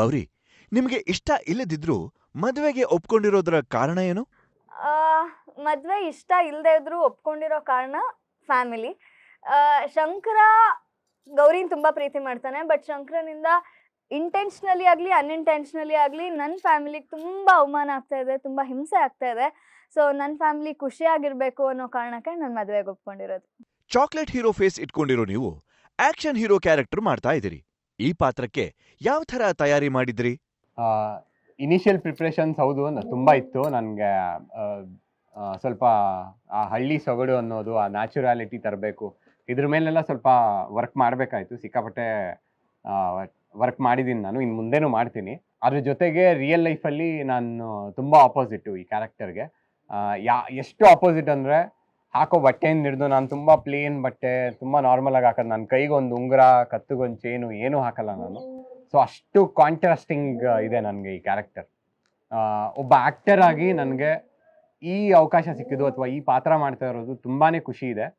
ಗೌರಿ ನಿಮಗೆ ಇಷ್ಟ ಇಲ್ಲದಿದ್ರೂ ಮದುವೆಗೆ ಒಪ್ಕೊಂಡಿರೋದ್ರ ಕಾರಣ ಏನು? ಮದುವೆ ಇಷ್ಟ ಇಲ್ಲದೆ ಇದ್ರು ಒಪ್ಕೊಂಡಿರೋ ಕಾರಣ ಫ್ಯಾಮಿಲಿ. ಶಂಕರ ಗೌರಿನ ತುಂಬಾ ಪ್ರೀತಿ ಮಾಡ್ತಾನೆ ಬಟ್ ಶಂಕರನಿಂದ ಇಂಟೆನ್ಷನಲಿ ಆಗಲಿ ಅನ್ಇಂಟೆನ್ಷನಲಿ ಆಗಲಿ ನನ್ನ ಫ್ಯಾಮಿಲಿಗೆ ತುಂಬಾ ಅವಮಾನ ಆಗ್ತಾ ಇದೆ ತುಂಬಾ ಹಿಂಸೆ ಆಗ್ತಾ ಇದೆ. ಸೊ ನನ್ನ ಫ್ಯಾಮಿಲಿ ಖುಷಿಯಾಗಿರ್ಬೇಕು ಅನ್ನೋ ಕಾರಣಕ್ಕೆ ನಾನು ಮದುವೆಗೆ ಒಪ್ಕೊಂಡಿರೋದು. ಚಾಕ್ಲೇಟ್ ಹೀರೋ ಫೇಸ್ ಇಟ್ಕೊಂಡಿರೋ ನೀವು ಆಕ್ಷನ್ ಹೀರೋ ಕ್ಯಾರೆಕ್ಟರ್ ಮಾಡ್ತಾ ಇದ್ದೀರಿ. ಈ ಪಾತ್ರಕ್ಕೆ ಯಾವ ಥರ ತಯಾರಿ ಮಾಡಿದ್ರಿ? ಇನಿಷಿಯಲ್ ಪ್ರಿಪ್ರೇಷನ್ಸ್ ಹೌದು, ನ- ತುಂಬ ಇತ್ತು. ನನಗೆ ಸ್ವಲ್ಪ ಆ ಹಳ್ಳಿ ಸೊಗಡು ಅನ್ನೋದು, ಆ ನ್ಯಾಚುರಾಲಿಟಿ ತರಬೇಕು. ಇದ್ರ ಮೇಲೆಲ್ಲ ಸ್ವಲ್ಪ ವರ್ಕ್ ಮಾಡಬೇಕಾಯ್ತು. ಸಿಕ್ಕಾಪಟ್ಟೆ ವರ್ಕ್ ಮಾಡಿದ್ದೀನಿ ನಾನು. ಇನ್ನು ಮುಂದೆನೂ ಮಾಡ್ತೀನಿ. ಅದ್ರ ಜೊತೆಗೆ ರಿಯಲ್ ಲೈಫಲ್ಲಿ ನಾನು ತುಂಬ ಆಪೋಸಿಟ್ಟು ಈ ಕ್ಯಾರೆಕ್ಟರ್ಗೆ ಯಾ, ಎಷ್ಟು ಆಪೋಸಿಟ್ ಅಂದರೆ ಹಾಕೋ ಬಟ್ಟೆಯಿಂದ ಹಿಡಿದು ನಾನು ತುಂಬ ಪ್ಲೇನ್ ಬಟ್ಟೆ, ತುಂಬ ನಾರ್ಮಲ್ ಆಗಿ ಹಾಕೋದು. ನನ್ನ ಕೈಗೊಂದು ಉಂಗುರ, ಕತ್ತಿಗೊಂದು ಚೇನು ಏನೂ ಹಾಕಲ್ಲ ನಾನು. ಸೊ ಅಷ್ಟು ಕಾಂಟ್ರಾಸ್ಟಿಂಗ್ ಇದೆ ನನಗೆ ಈ ಕ್ಯಾರೆಕ್ಟರ್ ಒಬ್ಬ ಆಕ್ಟರ್ ಆಗಿ ನನಗೆ ಈ ಅವಕಾಶ ಸಿಕ್ಕಿದ್ದು ಅಥವಾ ಈ ಪಾತ್ರ ಮಾಡ್ತಾ ಇರೋದು ತುಂಬಾನೇ ಖುಷಿ ಇದೆ.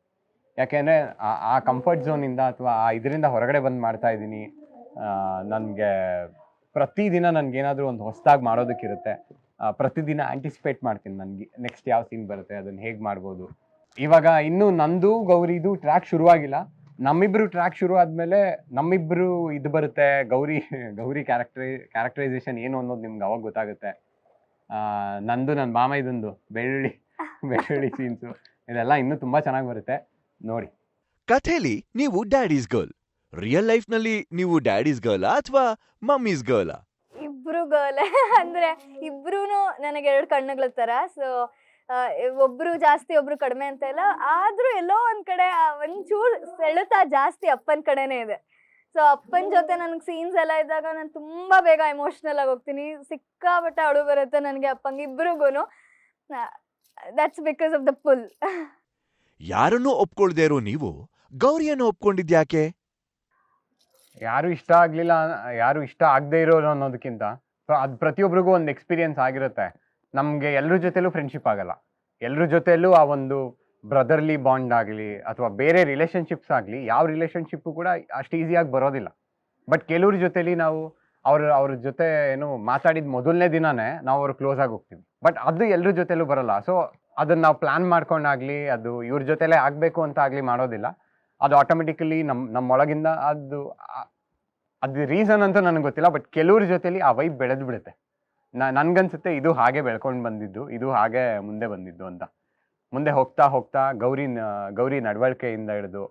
ಯಾಕೆಂದ್ರೆ ಆ- ಕಂಫರ್ಟ್ ಝೋನಿಂದ ಅಥವಾ ಆ ಇದರಿಂದ ಹೊರಗಡೆ ಬಂದು ಮಾಡ್ತಾ ಇದ್ದೀನಿ. ನನಗೆ ಪ್ರತಿದಿನ ನನಗೇನಾದರೂ ಒಂದು ಹೊಸದಾಗಿ ಮಾಡೋದಕ್ಕಿರುತ್ತೆ. ಪ್ರತಿದಿನ ಆಂಟಿಸಿಪೇಟ್ ಮಾಡ್ತೀನಿ ನನಗೆ. ನೆಕ್ಸ್ಟ್ ಯಾವ ಸೀನ್ ಬರುತ್ತೆ ಅದನ್ನು ಹೇಗೆ ಮಾಡ್ಬೋದು? ಇವಾಗ ಇನ್ನು ನಂದು ಗೌರಿದು ಟ್ರ್ಯಾಕ್ ಶುರುವಾಗಿಲ್ಲ. ನಮ್ಮಿಬ್ರು ಟ್ರ್ಯಾಕ್ ಶುರು ಆದ್ಮೇಲೆ ನಮ್ಮಿಬ್ರು ಇದು ಬರುತ್ತೆ ಗೌರಿ ಗೌರಿ ಕ್ಯಾರೆಕ್ಟರ್ ಕ್ಯಾರೆಕ್ಟರೈಸೇಷನ್ ಏನು ಅನ್ನೋದು ನಿಮ್ಗೆ ಅವಾಗ ಗೊತ್ತಾಗುತ್ತೆ. ಆ, ನಂದು ನನ್ನ ಮಾಮ ಇದೊಂದು ಬೆಳ್ಳುಳ್ಳಿ ಬೆಳ್ಳುಳ್ಳಿ ಸೀನ್ಸು ಇದೆಲ್ಲ ಇನ್ನೂ ತುಂಬ ಚೆನ್ನಾಗಿ ಬರುತ್ತೆ. ನೋಡಿ. ಕಥೆಲಿ ನೀವು ಡ್ಯಾಡೀಸ್ ಗರ್ಲ್ ರಿಯಲ್ ಲೈಫ್ನಲ್ಲಿ ನೀವು ಡ್ಯಾಡೀಸ್ ಗರ್ಲ್ ಅಥವಾ ಮಮ್ಮೀಸ್ ಗರ್ಲ್ ಇಬ್ರು ಗರ್ಲ್ ಅಂದ್ರೆ ಇಬ್ರು ನನಗೆ ಎರಡು ಕಣ್ಣುಗಳ ತರ ಸೊ ಒಬ್ರು ಜಾಸ್ತಿ ಒಬ್ರು ಕಡಿಮೆ ಅಂತ ಇಲ್ಲ. ಆದ್ರೂ ಎಲ್ಲೋ ಒಂದ್ ಕಡೆ ಒಂಚೂರು ಸೆಳೆತ ಜಾಸ್ತಿ ಅಪ್ಪನ ಕಡೆನೇ ಇದೆ. ಸೊ ಅಪ್ಪನ ಜೊತೆ ನನಗೆ ಸೀನ್ಸ್ ಎಲ್ಲ ಇದ್ದಾಗ ನಾನು ತುಂಬಾ ಬೇಗ ಎಮೋಷನಲ್ ಆಗಿ ಹೋಗ್ತೀನಿ. ಸಿಕ್ಕಾಪಟ್ಟೆ ಅಳು ಬರುತ್ತೆ ನನಗೆ ಅಪ್ಪಂಗೆ ಇಬ್ರಿಗೂ that's because of the pull ಯಾರನ್ನೂ ಒಪ್ಕೊಳ್ದೇ ಇರೋ ನೀವು? ಗೌರಿಯನ್ನು ಒಪ್ಕೊಂಡಿದ್ಯಾಕೆ ಯಾರು ಇಷ್ಟ ಆಗಲಿಲ್ಲ ಯಾರು ಇಷ್ಟ ಆಗದೆ ಇರೋರು ಅನ್ನೋದಕ್ಕಿಂತ ಅದು ಪ್ರತಿಯೊಬ್ಬರಿಗೂ ಒಂದು ಎಕ್ಸ್ಪೀರಿಯನ್ಸ್ ಆಗಿರುತ್ತೆ. ನಮಗೆ ಎಲ್ಲರ ಜೊತೆಲೂ ಫ್ರೆಂಡ್ಶಿಪ್ ಆಗಲ್ಲ. ಎಲ್ಲರ ಜೊತೆಲೂ ಆ ಒಂದು ಬ್ರದರ್ಲಿ ಬಾಂಡ್ ಆಗಲಿ ಅಥವಾ ಬೇರೆ ರಿಲೇಷನ್ಶಿಪ್ಸ್ ಆಗಲಿ ಯಾವ ರಿಲೇಷನ್ಶಿಪ್ಪು ಕೂಡ ಅಷ್ಟು ಈಸಿಯಾಗಿ ಬರೋದಿಲ್ಲ. ಬಟ್ ಕೆಲವ್ರ ಜೊತೆಯಲ್ಲಿ ನಾವು ಅವ್ರ ಅವ್ರ ಜೊತೆ ಏನು ಮಾತಾಡಿದ ಮೊದಲನೇ ದಿನನೇ ನಾವು ಅವ್ರು ಕ್ಲೋಸ್ ಆಗಿ ಹೋಗ್ತೀವಿ. ಬಟ್ ಅದು ಎಲ್ಲರ ಜೊತೆಲೂ ಬರಲ್ಲ. ಸೊ ಅದನ್ನ ನಾವು ಪ್ಲಾನ್ ಮಾಡ್ಕೊಂಡಾಗ್ಲಿ, ಅದು ಇವ್ರ ಜೊತೆಲೇ ಆಗಬೇಕು ಅಂತ ಆಗಲಿ ಮಾಡೋದಿಲ್ಲ. ಅದು ಆಟೋಮೆಟಿಕಲಿ ನಮ್ಮ ನಮ್ಮೊಳಗಿಂದ ಅದು ಅದು ರೀಸನ್ ಅಂತೂ ನನಗೆ ಗೊತ್ತಿಲ್ಲ. ಬಟ್ ಕೆಲವ್ರ ಜೊತೆಲಿ ಆ ವೈಬ್ ಬೆಳೆದು ಬಿಡುತ್ತೆ. ನನ್ಗನ್ಸುತ್ತೆ ಇದು ಹಾಗೆ ಬೆಳ್ಕೊಂಡು ಬಂದಿದ್ದು, ಇದು ಹಾಗೆ ಮುಂದೆ ಬಂದಿದ್ದು ಅಂತ. ಮುಂದೆ ಹೋಗ್ತಾ ಹೋಗ್ತಾ ಗೌರಿ ಗೌರಿ ನಡವಳಿಕೆಯಿಂದ ಹಿಡಿದು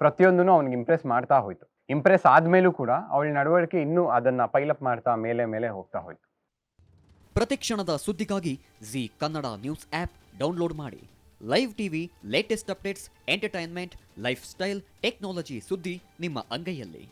ಪ್ರತಿಯೊಂದೂ ಅವ್ನಿಗೆ ಇಂಪ್ರೆಸ್ ಮಾಡ್ತಾ ಹೋಯ್ತು. ಇಂಪ್ರೆಸ್ ಆದಮೇಲೂ ಕೂಡ ಅವಳ ನಡವಳಿಕೆ ಇನ್ನೂ ಅದನ್ನ ಪೈಲಪ್ ಮಾಡ್ತಾ ಮೇಲೆ ಮೇಲೆ ಹೋಗ್ತಾ ಹೋಯ್ತು. ಪ್ರತಿಕ್ಷಣದ ಸುದ್ದಿಗಾಗಿ Zee Kannada news app download ಮಾಡಿ. Live TV latest updates entertainment lifestyle technology ಸುದ್ದಿ ನಿಮ್ಮ ಅಂಗೈಯಲ್ಲಿ.